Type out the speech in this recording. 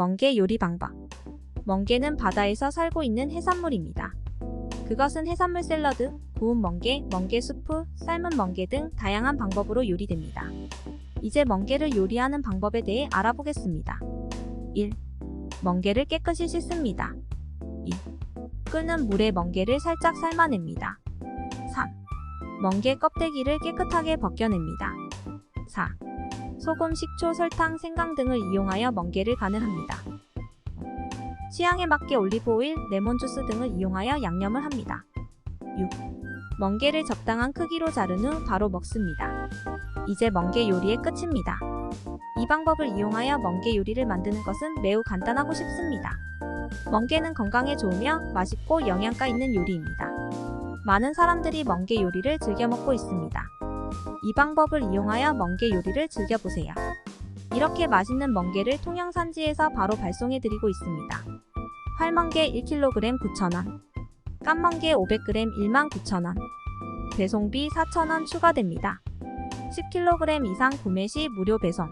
멍게 요리 방법. 멍게는 바다에서 살고 있는 해산물입니다. 그것은 해산물 샐러드, 구운 멍게, 멍게 수프, 삶은 멍게 등 다양한 방법으로 요리됩니다. 이제 멍게를 요리하는 방법에 대해 알아보겠습니다. 1. 멍게를 깨끗이 씻습니다. 2. 끓는 물에 멍게를 살짝 삶아냅니다. 3. 멍게 껍데기를 깨끗하게 벗겨냅니다. 4. 소금, 식초, 설탕, 생강 등을 이용하여 멍게를 간을 합니다. 취향에 맞게 올리브 오일, 레몬 주스 등을 이용하여 양념을 합니다. 6. 멍게를 적당한 크기로 자른 후 바로 먹습니다. 이제 멍게 요리의 끝입니다. 이 방법을 이용하여 멍게 요리를 만드는 것은 매우 간단하고 쉽습니다. 멍게는 건강에 좋으며 맛있고 영양가 있는 요리입니다. 많은 사람들이 멍게 요리를 즐겨 먹고 있습니다. 이 방법을 이용하여 멍게 요리를 즐겨보세요. 이렇게 맛있는 멍게를 통영산지에서 바로 발송해드리고 있습니다. 활멍게 1kg 9,000원, 깐멍게 500g 19,000원, 배송비 4,000원 추가됩니다. 10kg 이상 구매 시 무료 배송.